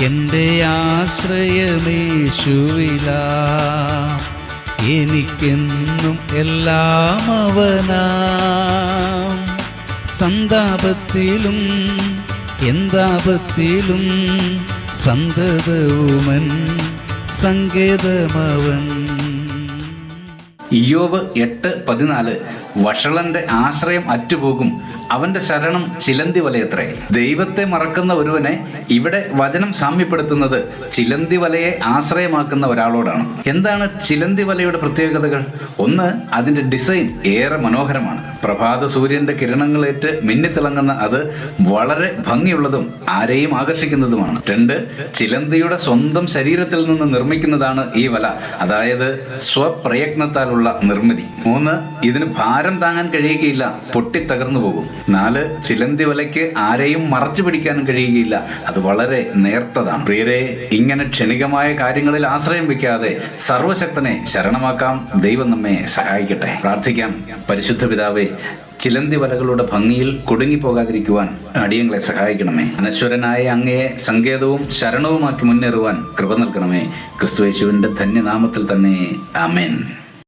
എന്റെ ആശ്രയമേശുവില. എനിക്കെന്നും എല്ലാം അവനാം. സന്താപത്തിലും എന്താപത്തിലും സന്തതവുമൻ സങ്കേതമവൻ. ഇയോബ് എട്ട് പതിനാല്. വഷളന്റെ ആശ്രയം അറ്റുപോകും. അവന്റെ ശരണം ചിലന്തി വലയത്രേ. ദൈവത്തെ മറക്കുന്ന ഒരുവനെ ഇവിടെ വചനം സാമ്യപ്പെടുത്തുന്നത് ചിലന്തി വലയെ ആശ്രയമാക്കുന്ന ഒരാളോടാണ്. എന്താണ് ചിലന്തി വലയുടെ പ്രത്യേകതകൾ? ഒന്ന് അതിന്റെ ഡിസൈൻ ഏറെ മനോഹരമാണ്. പ്രഭാത സൂര്യന്റെ കിരണങ്ങളേറ്റ് മിന്നിത്തിളങ്ങുന്ന അത് വളരെ ഭംഗിയുള്ളതും ആരെയും ആകർഷിക്കുന്നതുമാണ്. രണ്ട് ചിലന്തിയുടെ സ്വന്തം ശരീരത്തിൽ നിന്ന് നിർമ്മിക്കുന്നതാണ് ഈ വല അതായത് സ്വപ്രയത്നത്താലുള്ള നിർമ്മിതി. മൂന്ന് ഇതിന് ഭാരം താങ്ങാൻ കഴിയുകയില്ല പൊട്ടിത്തകർന്നു പോകും. നാല് ചിലന്തി വലയ്ക്ക് ആരെയും മറച്ചു പിടിക്കാനും കഴിയുകയില്ല. അത് വളരെ നേർത്തതാണ്. പ്രിയരെ ഇങ്ങനെ ക്ഷണികമായ കാര്യങ്ങളിൽ ആശ്രയം വെക്കാതെ സർവശക്തനെ ശരണമാക്കാം. ദൈവം നമ്മെ സഹായിക്കട്ടെ. പ്രാർത്ഥിക്കാം. പരിശുദ്ധ പിതാവേ ചിലന്തി വലകളുടെ ഭംഗിയിൽ കുടുങ്ങിപ്പോകാതിരിക്കുവാൻ അടിയങ്ങളെ സഹായിക്കണമേ. അനശ്വരനായ അങ്ങയെ സങ്കേതവും ശരണവുമാക്കി മുന്നേറുവാൻ കൃപ നൽകണമേ. ക്രിസ്തുയേശുവിന്റെ ധന്യനാമത്തിൽ തന്നെ. ആമേൻ.